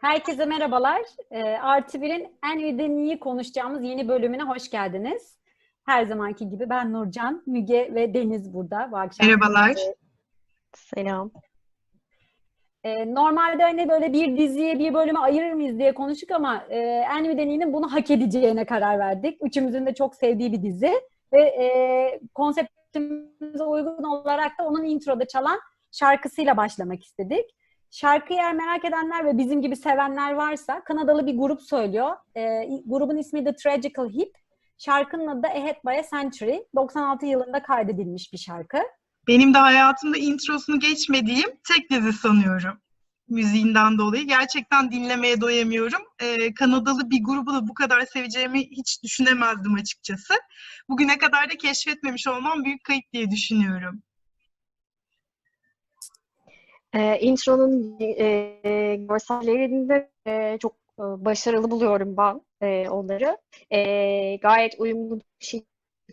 Herkese merhabalar. Ee, Artı Bir'in en iyi konuşacağımız yeni bölümüne hoş geldiniz. Her zamanki gibi ben Nurcan, Müge ve Deniz burada bu akşam. Merhabalar. Selam. Ee, normalde hani böyle bir diziye bir bölüme ayırır mıyız diye konuştuk ama e, En Deni'nin bunu hak edeceğine karar verdik. Üçümüzün de çok sevdiği bir dizi ve e, konseptimize uygun olarak da onun introda çalan şarkısıyla başlamak istedik. Şarkıyı eğer merak edenler ve bizim gibi sevenler varsa Kanadalı bir grup söylüyor. E, grubun ismi The Tragical Hip. Şarkının adı Ahead by a Century. 96 yılında kaydedilmiş bir şarkı. Benim de hayatımda introsunu geçmediğim tek dizi sanıyorum. Müziğinden dolayı. Gerçekten dinlemeye doyamıyorum. Ee, Kanadalı bir grubu da bu kadar seveceğimi hiç düşünemezdim açıkçası. Bugüne kadar da keşfetmemiş olmam büyük kayıp diye düşünüyorum. Ee, intronun e, görsellerini de e, çok e, başarılı buluyorum ben e, onları. E, gayet uyumlu bir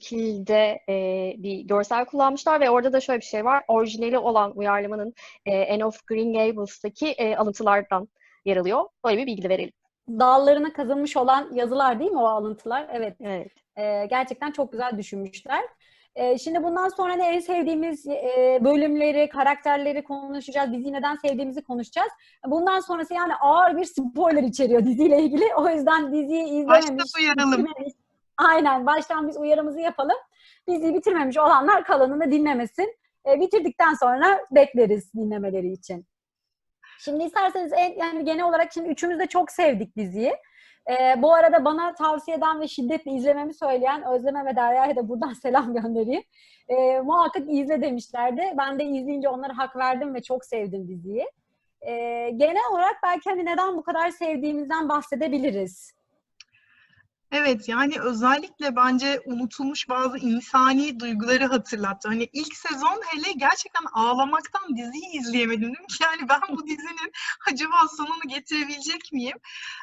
şekilde e, bir görsel kullanmışlar ve orada da şöyle bir şey var. Orijinali olan uyarlamanın e, Anne of Green Gables'taki e, alıntılardan yer alıyor. Böyle bir bilgi de verelim. Dağlarına kazınmış olan yazılar değil mi o alıntılar? Evet. Evet. E, gerçekten çok güzel düşünmüşler. E, şimdi bundan sonra ne en sevdiğimiz e, bölümleri, karakterleri konuşacağız. Diziyi neden sevdiğimizi konuşacağız. Bundan sonrası yani ağır bir spoiler içeriyor diziyle ilgili. O yüzden diziyi izlememiş, Başta uyaralım. Aynen. Baştan biz uyarımızı yapalım. Diziyi bitirmemiş olanlar kalanını dinlemesin. E, bitirdikten sonra bekleriz dinlemeleri için. Şimdi isterseniz en, yani genel olarak şimdi üçümüz de çok sevdik diziyi. Ee, bu arada bana tavsiye eden ve şiddetle izlememi söyleyen Özleme ve Derya'ya da buradan selam göndereyim. Ee, muhakkak izle demişlerdi. Ben de izleyince onlara hak verdim ve çok sevdim diziyi. Ee, genel olarak belki hani neden bu kadar sevdiğimizden bahsedebiliriz. Evet yani özellikle bence unutulmuş bazı insani duyguları hatırlattı. Hani ilk sezon hele gerçekten ağlamaktan diziyi izleyemedim. Dedim ki yani ben bu dizinin acaba sonunu getirebilecek miyim?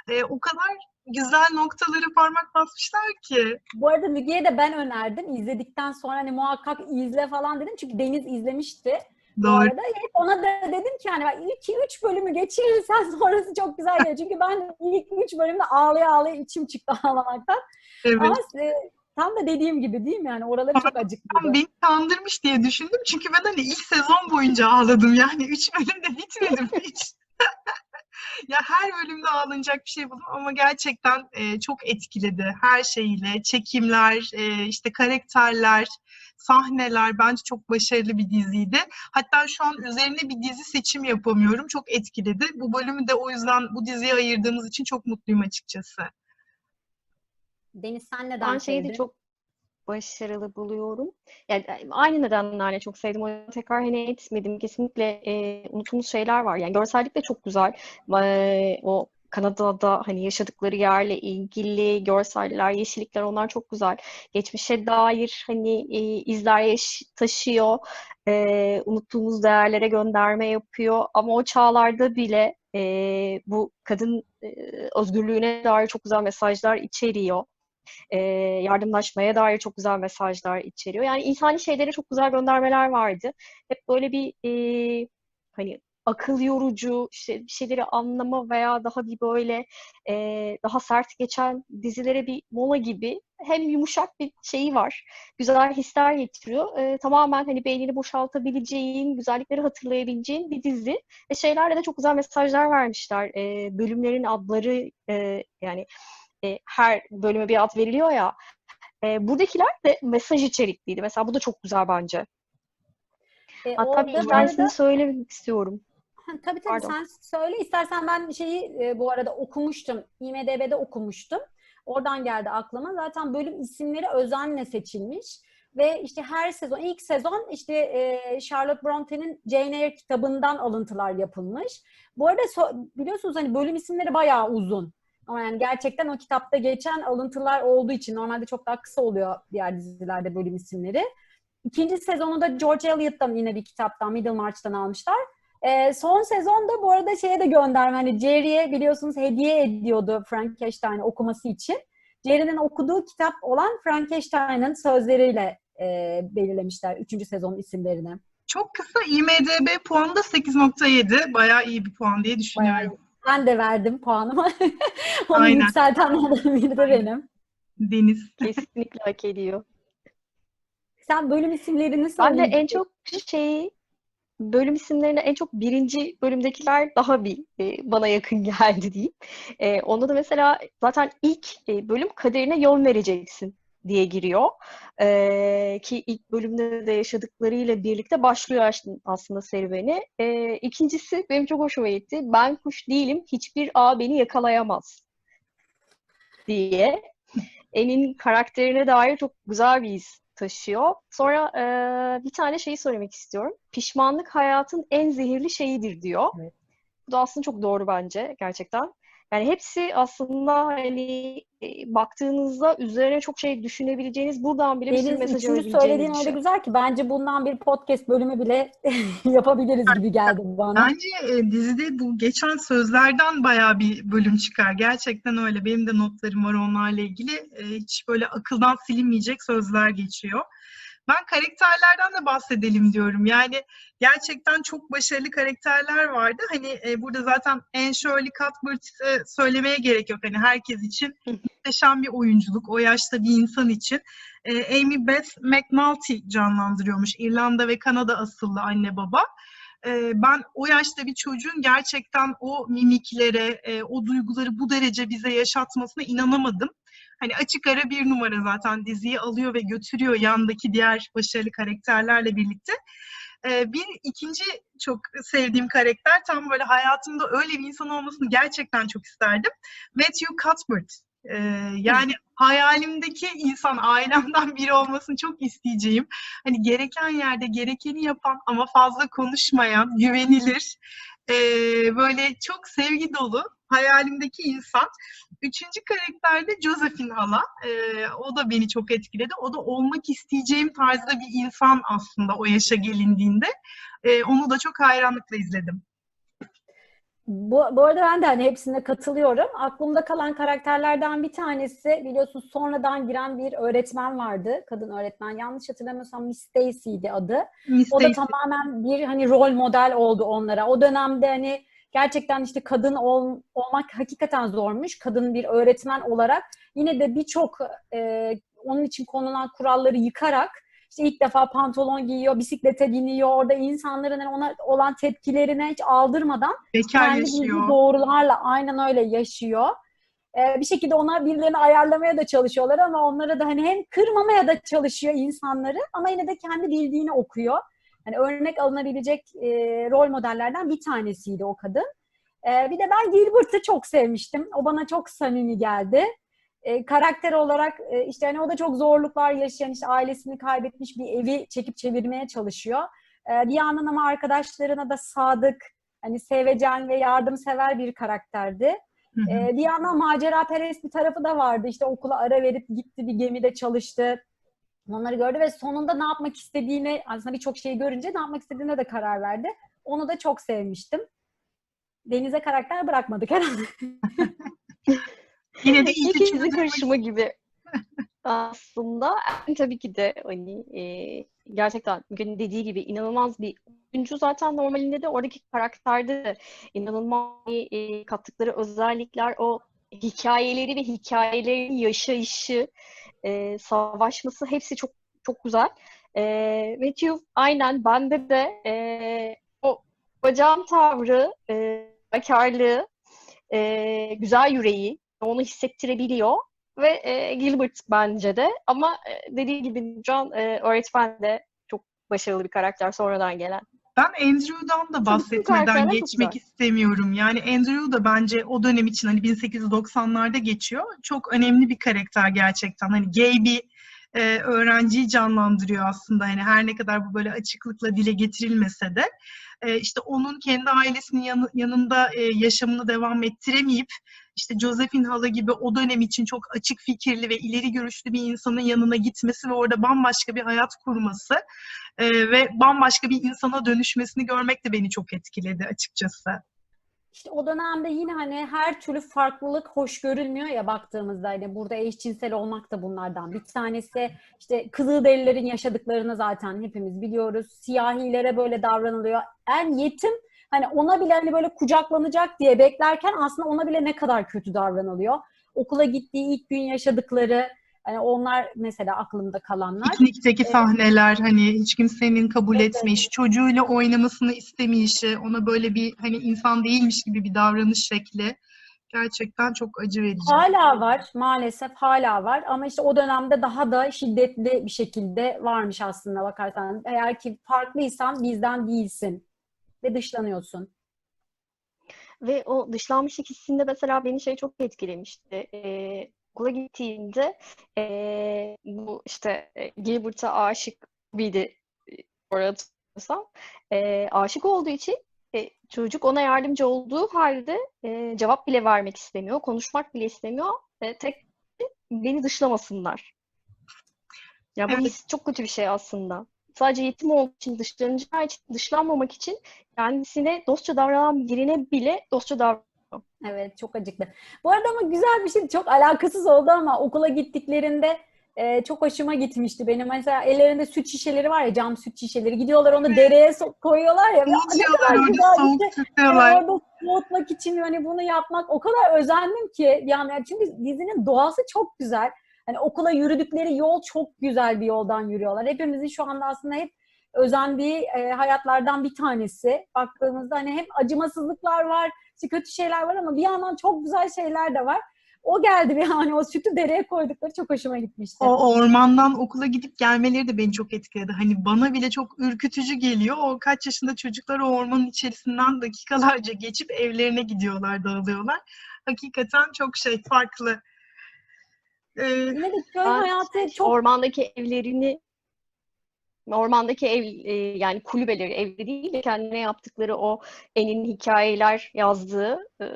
Ee, o kadar güzel noktaları parmak basmışlar ki. Bu arada Müge'ye de ben önerdim. İzledikten sonra hani muhakkak izle falan dedim. Çünkü Deniz izlemişti. Bu Doğru. arada hep ona da dedim ki hani 2-3 bölümü geçirirsen sonrası çok güzel gelir. Çünkü ben ilk 3 bölümde ağlaya ağlaya içim çıktı ağlamaktan. Evet. Ama e, tam da dediğim gibi değil mi yani oraları çok acıklıydı. beni kandırmış diye düşündüm. Çünkü ben hani ilk sezon boyunca ağladım. Yani üç bölümde bitmedim hiç. ya her bölümde ağlanacak bir şey buldum ama gerçekten e, çok etkiledi. Her şeyiyle, çekimler, e, işte karakterler, sahneler bence çok başarılı bir diziydi. Hatta şu an üzerine bir dizi seçim yapamıyorum. Çok etkiledi. Bu bölümü de o yüzden bu diziye ayırdığımız için çok mutluyum açıkçası. Deniz sen neden Ben şeyi de çok başarılı buluyorum. Yani aynı nedenlerle çok sevdim. O yüzden tekrar hani etmedim. Kesinlikle e, unutulmuş şeyler var. Yani görsellik de çok güzel. E, o Kanada'da hani yaşadıkları yerle ilgili görseller, yeşillikler onlar çok güzel. Geçmişe dair hani e, izler yaş- taşıyor. E, unuttuğumuz değerlere gönderme yapıyor. Ama o çağlarda bile e, bu kadın e, özgürlüğüne dair çok güzel mesajlar içeriyor e, yardımlaşmaya dair çok güzel mesajlar içeriyor. Yani insani şeylere çok güzel göndermeler vardı. Hep böyle bir e, hani akıl yorucu, işte bir şeyleri anlama veya daha bir böyle e, daha sert geçen dizilere bir mola gibi hem yumuşak bir şeyi var. Güzel hisler getiriyor. E, tamamen hani beynini boşaltabileceğin, güzellikleri hatırlayabileceğin bir dizi. Ve şeylerle de çok güzel mesajlar vermişler. E, bölümlerin adları e, yani e, her bölüme bir ad veriliyor ya. E, buradakiler de mesaj içerikliydi. Mesela bu da çok güzel bence. E, Hatta bir arada- söylemek istiyorum. Ha, Tabii tabii Pardon. sen söyle. İstersen ben şeyi e, bu arada okumuştum. IMDB'de okumuştum. Oradan geldi aklıma. Zaten bölüm isimleri özenle seçilmiş. Ve işte her sezon, ilk sezon işte e, Charlotte Bronte'nin Jane Eyre kitabından alıntılar yapılmış. Bu arada so- biliyorsunuz hani bölüm isimleri bayağı uzun. Ama yani gerçekten o kitapta geçen alıntılar olduğu için normalde çok daha kısa oluyor diğer dizilerde bölüm isimleri. İkinci sezonu da George Eliot'tan yine bir kitaptan, Middlemarch'tan almışlar. Ee, son sezonda bu arada şeye de gönderme hani Jerry'e biliyorsunuz hediye ediyordu Frank Cash'te hani okuması için. Jerry'nin okuduğu kitap olan Frankenstein'ın sözleriyle e, belirlemişler 3. sezonun isimlerini. Çok kısa IMDB puanı da 8.7. Bayağı iyi bir puan diye düşünüyorum. Ben de verdim puanımı. Onu Aynen. yükseltenlerden biri de benim. Deniz. Kesinlikle hak ediyor. Sen bölüm isimlerini Ben de söyle. en çok şeyi bölüm isimlerine en çok birinci bölümdekiler daha bir e, bana yakın geldi diyeyim. E, onda da mesela zaten ilk e, bölüm kaderine yön vereceksin diye giriyor. E, ki ilk bölümde de yaşadıklarıyla birlikte başlıyor aş- aslında serüveni. E, ikincisi benim çok hoşuma gitti. Ben kuş değilim, hiçbir ağ beni yakalayamaz diye. En'in karakterine dair çok güzel bir iz taşıyor. Sonra e, bir tane şeyi söylemek istiyorum. Pişmanlık hayatın en zehirli şeyidir diyor. Evet. Bu da aslında çok doğru bence gerçekten. Yani hepsi aslında hani e, baktığınızda üzerine çok şey düşünebileceğiniz buradan bile bir mesaj üçüncü alabileceğiniz söylediğin bir öyle şey. güzel ki bence bundan bir podcast bölümü bile yapabiliriz gibi geldi bana. Bence e, dizide bu geçen sözlerden bayağı bir bölüm çıkar. Gerçekten öyle. Benim de notlarım var onlarla ilgili. E, hiç böyle akıldan silinmeyecek sözler geçiyor. Ben karakterlerden de bahsedelim diyorum. Yani gerçekten çok başarılı karakterler vardı. Hani e, burada zaten Anne Shirley Cuthbert'ı söylemeye gerek yok. Hani herkes için muhteşem bir oyunculuk. O yaşta bir insan için. E, Amy Beth McNulty canlandırıyormuş. İrlanda ve Kanada asıllı anne baba. E, ben o yaşta bir çocuğun gerçekten o mimiklere, e, o duyguları bu derece bize yaşatmasına inanamadım. Hani açık ara bir numara zaten diziyi alıyor ve götürüyor yandaki diğer başarılı karakterlerle birlikte. Ee, bir ikinci çok sevdiğim karakter tam böyle hayatımda öyle bir insan olmasını gerçekten çok isterdim. Matthew Cuthbert. Ee, yani hayalimdeki insan ailemden biri olmasını çok isteyeceğim. Hani gereken yerde gerekeni yapan ama fazla konuşmayan, güvenilir, ee, böyle çok sevgi dolu hayalimdeki insan. Üçüncü karakter de Josephine hala. Ee, o da beni çok etkiledi. O da olmak isteyeceğim tarzda bir insan aslında o yaşa gelindiğinde. Ee, onu da çok hayranlıkla izledim. Bu, bu arada ben de hani hepsine katılıyorum. Aklımda kalan karakterlerden bir tanesi biliyorsunuz sonradan giren bir öğretmen vardı. Kadın öğretmen. Yanlış hatırlamıyorsam Miss Stacy'ydi adı. Miss O da Daisy. tamamen bir hani rol model oldu onlara. O dönemde hani gerçekten işte kadın ol, olmak hakikaten zormuş. Kadın bir öğretmen olarak yine de birçok e, onun için konulan kuralları yıkarak işte ilk defa pantolon giyiyor, bisiklete biniyor, orada insanların hani ona olan tepkilerine hiç aldırmadan Bekar kendi yaşıyor. doğrularla aynen öyle yaşıyor. Ee, bir şekilde onlar birilerini ayarlamaya da çalışıyorlar ama onlara da hani hem kırmamaya da çalışıyor insanları ama yine de kendi bildiğini okuyor. Hani örnek alınabilecek e, rol modellerden bir tanesiydi o kadın. Ee, bir de ben Gilbert'ı çok sevmiştim. O bana çok samimi geldi. Ee, karakter olarak e, işte hani o da çok zorluklar yaşayan işte ailesini kaybetmiş bir evi çekip çevirmeye çalışıyor. Ee, bir yandan ama arkadaşlarına da sadık, hani sevecen ve yardımsever bir karakterdi. Hı hı. Ee, bir yandan maceraperest bir tarafı da vardı. İşte okula ara verip gitti bir gemide çalıştı. Onları gördü ve sonunda ne yapmak istediğini aslında birçok şeyi görünce ne yapmak istediğine de karar verdi. Onu da çok sevmiştim. Denize karakter bırakmadık herhalde. Yine de iyi İlk ki izi çocuk- karışımı gibi aslında. Yani tabii ki de hani e, gerçekten Müge'nin dediği gibi inanılmaz bir oyuncu zaten normalinde de oradaki karakterde de inanılmaz e, kattıkları özellikler o hikayeleri ve hikayelerin yaşayışı, e, savaşması hepsi çok çok güzel. E, Matthew aynen bende de e, o bacağın tavrı, e, bekarlığı, e, güzel yüreği onu hissettirebiliyor ve e, Gilbert bence de ama e, dediği gibi Can e, öğretmen de çok başarılı bir karakter sonradan gelen. Ben Andrew'dan da bahsetmeden geçmek istemiyorum. Yani Andrew da bence o dönem için hani 1890'larda geçiyor. Çok önemli bir karakter gerçekten. Hani gay bir e, öğrenciyi canlandırıyor aslında. Hani her ne kadar bu böyle açıklıkla dile getirilmese de e, işte onun kendi ailesinin yanı- yanında e, yaşamını devam ettiremeyip işte Josephine hala gibi o dönem için çok açık fikirli ve ileri görüşlü bir insanın yanına gitmesi ve orada bambaşka bir hayat kurması e, ve bambaşka bir insana dönüşmesini görmek de beni çok etkiledi açıkçası. işte o dönemde yine hani her türlü farklılık hoş görülmüyor ya baktığımızda hani burada eşcinsel olmak da bunlardan. Bir tanesi işte Kızılderililerin yaşadıklarını zaten hepimiz biliyoruz. Siyahilere böyle davranılıyor. En yetim hani ona bile hani böyle kucaklanacak diye beklerken aslında ona bile ne kadar kötü davranılıyor. Okula gittiği ilk gün yaşadıkları hani onlar mesela aklımda kalanlar. Piknikteki Evet. sahneler hani hiç kimsenin kabul Evet. etmeyişi, çocuğuyla oynamasını istemeyişi, ona böyle bir hani insan değilmiş gibi bir davranış şekli gerçekten çok acı verici. Hala var maalesef hala var ama işte o dönemde daha da şiddetli bir şekilde varmış aslında bakarsan. Eğer ki farklıysan bizden değilsin ve dışlanıyorsun. Ve o dışlanmışlık hissinde mesela beni şey çok etkilemişti. Ee, okula gittiğinde ee, bu işte e, Gilbert'a aşık biri e, orada hatırlıyorsam ee, aşık olduğu için e, çocuk ona yardımcı olduğu halde e, cevap bile vermek istemiyor, konuşmak bile istemiyor. E, tek beni dışlamasınlar. Ya bu Evet. his çok kötü bir şey aslında. Sadece yetim olduğu için, dışlanacağı için, dışlanmamak için kendisine dostça davranan birine bile dostça davranıyor. Evet çok acıklı. Bu arada ama güzel bir şey çok alakasız oldu ama okula gittiklerinde e, çok hoşuma gitmişti benim. Mesela ellerinde süt şişeleri var ya cam süt şişeleri. Gidiyorlar onu dereye so- koyuyorlar ya. Kadar orada güzel soğuk tutuyorlar. Yani orada soğutmak için hani bunu yapmak o kadar özendim ki yani çünkü dizinin doğası çok güzel. Hani okula yürüdükleri yol çok güzel bir yoldan yürüyorlar. Hepimizin şu anda aslında hep özendiği e, hayatlardan bir tanesi. Baktığımızda hani hem acımasızlıklar var, işte kötü şeyler var ama bir yandan çok güzel şeyler de var. O geldi bir hani o sütü dereye koydukları çok hoşuma gitmişti. O ormandan okula gidip gelmeleri de beni çok etkiledi. Hani bana bile çok ürkütücü geliyor. O kaç yaşında çocuklar o ormanın içerisinden dakikalarca geçip evlerine gidiyorlar, dağılıyorlar. Hakikaten çok şey farklı. Ee, Yine de köy Ben hayatı çok Ormandaki evlerini ormandaki ev e, yani kulübeleri evde değil de kendine yaptıkları o En'in hikayeler yazdığı e,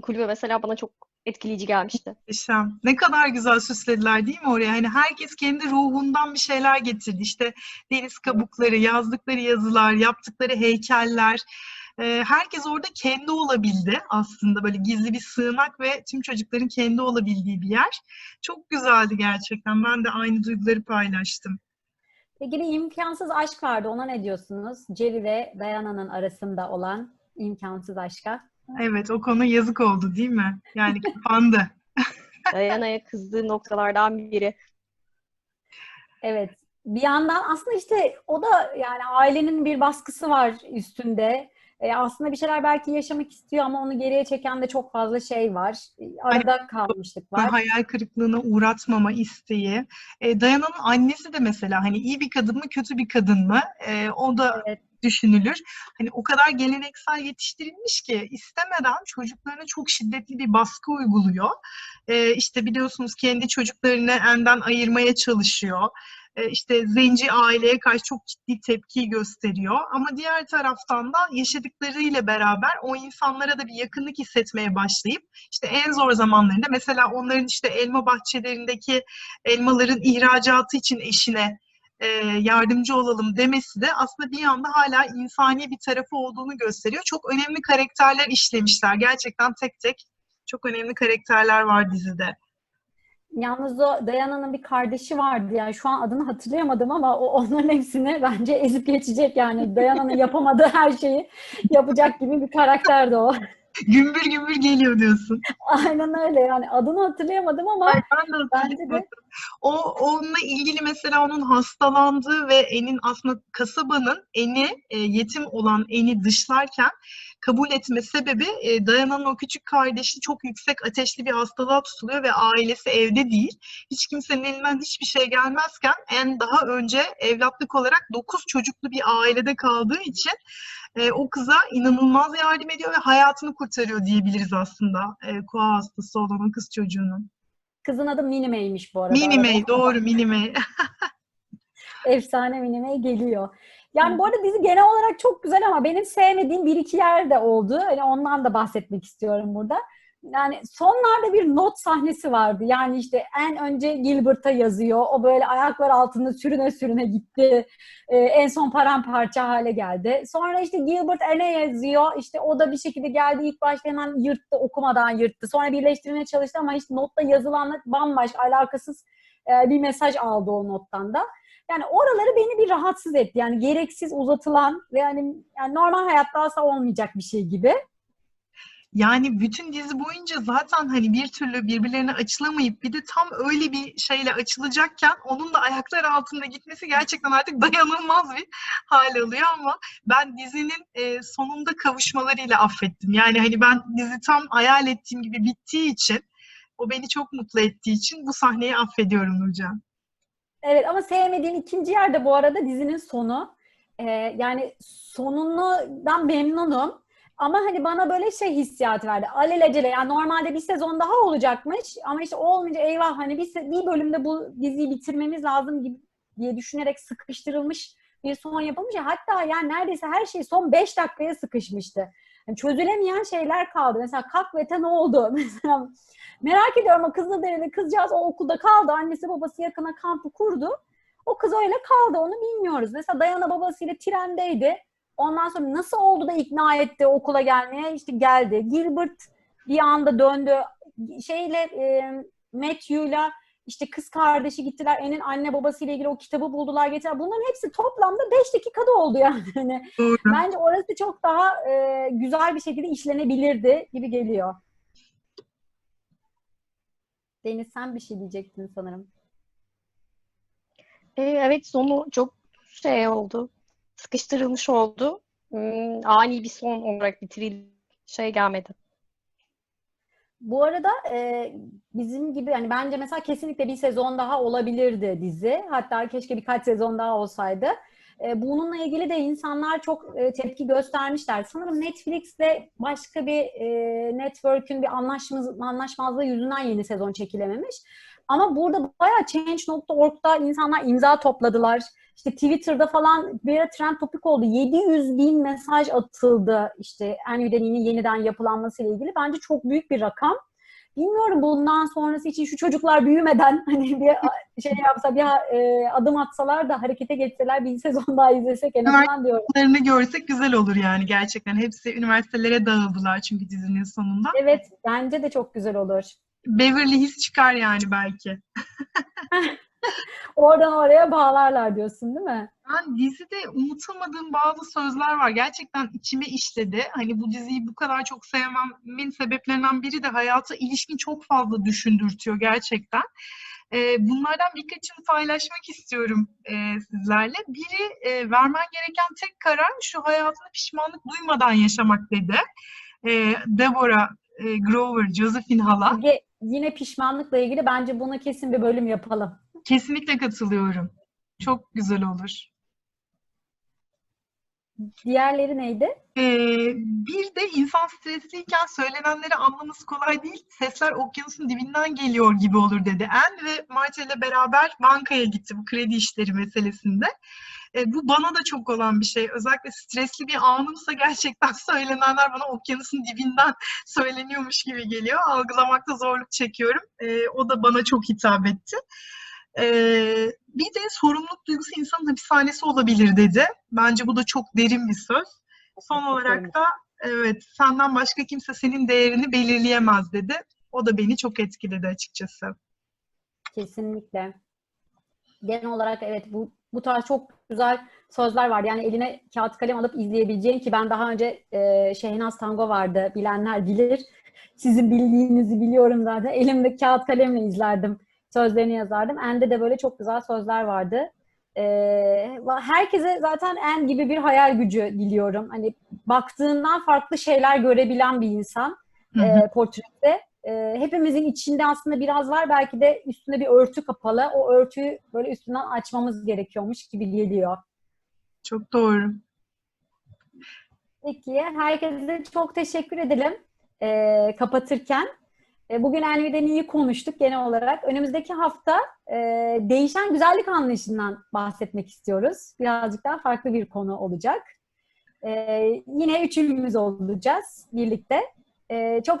kulübe mesela bana çok etkileyici gelmişti. Muhteşem. Ne kadar güzel süslediler değil mi oraya? Hani herkes kendi ruhundan bir şeyler getirdi. İşte deniz kabukları, yazdıkları yazılar, yaptıkları heykeller. Herkes orada kendi olabildi aslında. Böyle gizli bir sığınak ve tüm çocukların kendi olabildiği bir yer. Çok güzeldi gerçekten. Ben de aynı duyguları paylaştım. ilgili imkansız aşk vardı. Ona ne diyorsunuz? Jerry ve Diana'nın arasında olan imkansız aşka. Evet, o konu yazık oldu değil mi? Yani kapandı. Diana'ya kızdığı noktalardan biri. Evet. Bir yandan aslında işte o da yani ailenin bir baskısı var üstünde. E, aslında bir şeyler belki yaşamak istiyor ama onu geriye çeken de çok fazla şey var. E, Arada kalmışlık var. hayal kırıklığına uğratmama isteği. E, Dayana'nın annesi de mesela hani iyi bir kadın mı kötü bir kadın mı? E, o da Evet. düşünülür. Hani o kadar geleneksel yetiştirilmiş ki istemeden çocuklarına çok şiddetli bir baskı uyguluyor. E, işte biliyorsunuz kendi çocuklarını enden ayırmaya çalışıyor. E, işte zenci aileye karşı çok ciddi tepki gösteriyor. Ama diğer taraftan da yaşadıklarıyla beraber o insanlara da bir yakınlık hissetmeye başlayıp işte en zor zamanlarında mesela onların işte elma bahçelerindeki elmaların ihracatı için eşine e, yardımcı olalım demesi de aslında bir yanda hala insani bir tarafı olduğunu gösteriyor. Çok önemli karakterler işlemişler. Gerçekten tek tek çok önemli karakterler var dizide. Yalnız o Diana'nın bir kardeşi vardı. Yani şu an adını hatırlayamadım ama o onların hepsini bence ezip geçecek yani. Diana'nın yapamadığı her şeyi yapacak gibi bir karakterdi o. Gümbür gümbür geliyor diyorsun. Aynen öyle yani adını hatırlayamadım ama Ay, ben de bence de O onunla ilgili mesela onun hastalandığı ve En'in aslında kasabanın En'i e, yetim olan En'i dışlarken kabul etme sebebi e, Dayana'nın o küçük kardeşi çok yüksek ateşli bir hastalığa tutuluyor ve ailesi evde değil. Hiç kimsenin elinden hiçbir şey gelmezken En daha önce evlatlık olarak 9 çocuklu bir ailede kaldığı için e, o kıza inanılmaz yardım ediyor ve hayatını kurtarıyor diyebiliriz aslında. E, koa hastası olan o kız çocuğunun. kızın adı Minime'ymiş bu arada. Mini Arada May, doğru Mini May. Efsane Minime geliyor. Yani bu arada dizi genel olarak çok güzel ama benim sevmediğim bir iki yer de oldu. Hani ondan da bahsetmek istiyorum burada. Yani sonlarda bir not sahnesi vardı. Yani işte en önce Gilbert'a yazıyor. O böyle ayaklar altında sürüne sürüne gitti. Ee, en son paramparça hale geldi. Sonra işte Gilbert Anne yazıyor. İşte o da bir şekilde geldi. İlk başta hemen yırttı, okumadan yırttı. Sonra birleştirmeye çalıştı ama işte notta yazılanla bambaşka, alakasız e, bir mesaj aldı o nottan da. Yani oraları beni bir rahatsız etti. Yani gereksiz uzatılan ve yani, yani normal hayatta asla olmayacak bir şey gibi. Yani bütün dizi boyunca zaten hani bir türlü birbirlerine açılamayıp bir de tam öyle bir şeyle açılacakken onun da ayaklar altında gitmesi gerçekten artık dayanılmaz bir hal alıyor ama ben dizinin e, sonunda kavuşmalarıyla affettim. Yani hani ben dizi tam hayal ettiğim gibi bittiği için o beni çok mutlu ettiği için bu sahneyi affediyorum Nurcan. Evet ama sevmediğim ikinci yerde bu arada dizinin sonu. Ee, yani sonundan memnunum. Ama hani bana böyle şey hissiyat verdi. Alelacele yani normalde bir sezon daha olacakmış ama işte olmayınca eyvah hani bir, bir bölümde bu diziyi bitirmemiz lazım gibi diye düşünerek sıkıştırılmış bir son yapılmış. ya. Hatta yani neredeyse her şey son 5 dakikaya sıkışmıştı. Yani çözülemeyen şeyler kaldı. Mesela Kakvet'e ne oldu? Mesela merak ediyorum o Kızılderili kızcağız o okulda kaldı. Annesi babası yakına kampı kurdu. O kız öyle kaldı onu bilmiyoruz. Mesela Dayana babasıyla trendeydi. Ondan sonra nasıl oldu da ikna etti okula gelmeye? İşte geldi. Gilbert bir anda döndü. Şeyle e, Matthew'la işte kız kardeşi gittiler. En'in anne babasıyla ilgili o kitabı buldular getirdiler. Bunların hepsi toplamda 5 dakikada oldu yani. Hani Doğru. Bence orası çok daha e, güzel bir şekilde işlenebilirdi gibi geliyor. Deniz sen bir şey diyecektin sanırım. E, evet sonu çok şey oldu. Sıkıştırılmış oldu. Hmm, ani bir son olarak bitirildi. Şey gelmedi. Bu arada e, bizim gibi hani bence mesela kesinlikle bir sezon daha olabilirdi dizi. Hatta keşke birkaç sezon daha olsaydı. E, bununla ilgili de insanlar çok e, tepki göstermişler. Sanırım Netflix'le başka bir e, network'ün bir anlaşmaz, anlaşmazlığı yüzünden yeni sezon çekilememiş. Ama burada bayağı Change.org'da insanlar imza topladılar. İşte Twitter'da falan bir trend topik oldu. 700 bin mesaj atıldı işte Envy'den yeniden yapılanması ile ilgili. Bence çok büyük bir rakam. Bilmiyorum bundan sonrası için şu çocuklar büyümeden hani bir şey yapsa bir e, adım atsalar da harekete geçseler bir sezon daha izlesek en azından diyorum. Görsek güzel olur yani gerçekten. Hepsi üniversitelere dağıldılar çünkü dizinin sonunda. Evet bence de çok güzel olur. Beverly Hills çıkar yani belki. Oradan oraya bağlarlar diyorsun değil mi? Ben dizide unutamadığım bazı sözler var. Gerçekten içime işledi. Hani bu diziyi bu kadar çok sevmemin sebeplerinden biri de hayata ilişkin çok fazla düşündürtüyor gerçekten. Bunlardan birkaçını paylaşmak istiyorum sizlerle. Biri vermen gereken tek karar şu hayatında pişmanlık duymadan yaşamak dedi. Deborah Grover, Josephine hala. Ge- Yine pişmanlıkla ilgili bence buna kesin bir bölüm yapalım. Kesinlikle katılıyorum. Çok güzel olur. Diğerleri neydi? Ee, bir de insan stresliyken söylenenleri anlaması kolay değil. Sesler okyanusun dibinden geliyor gibi olur dedi. En ve Marta ile beraber bankaya gitti bu kredi işleri meselesinde. Ee, bu bana da çok olan bir şey. Özellikle stresli bir anımsa gerçekten söylenenler bana okyanusun dibinden söyleniyormuş gibi geliyor. Algılamakta zorluk çekiyorum. Ee, o da bana çok hitap etti. Ee, bir de sorumluluk duygusu insanın hapishanesi olabilir dedi. Bence bu da çok derin bir söz. Son olarak da evet senden başka kimse senin değerini belirleyemez dedi. O da beni çok etkiledi açıkçası. Kesinlikle. Genel olarak evet bu bu tarz çok güzel sözler var. Yani eline kağıt kalem alıp izleyebileceğin ki ben daha önce e, Şehnaz Tango vardı. Bilenler bilir. Sizin bildiğinizi biliyorum zaten. Elimde kağıt kalemle izlerdim. Sözlerini yazardım. Ende de böyle çok güzel sözler vardı. E, herkese zaten En gibi bir hayal gücü diliyorum. Hani baktığından farklı şeyler görebilen bir insan e, portrede. E, hepimizin içinde aslında biraz var. Belki de üstünde bir örtü kapalı. O örtüyü böyle üstünden açmamız gerekiyormuş gibi geliyor. Çok doğru. Peki, herkese çok teşekkür edelim e, kapatırken. E, bugün Envy'den iyi konuştuk genel olarak. Önümüzdeki hafta e, değişen güzellik anlayışından bahsetmek istiyoruz. Birazcık daha farklı bir konu olacak. E, yine üçümüz olacağız birlikte. E, çok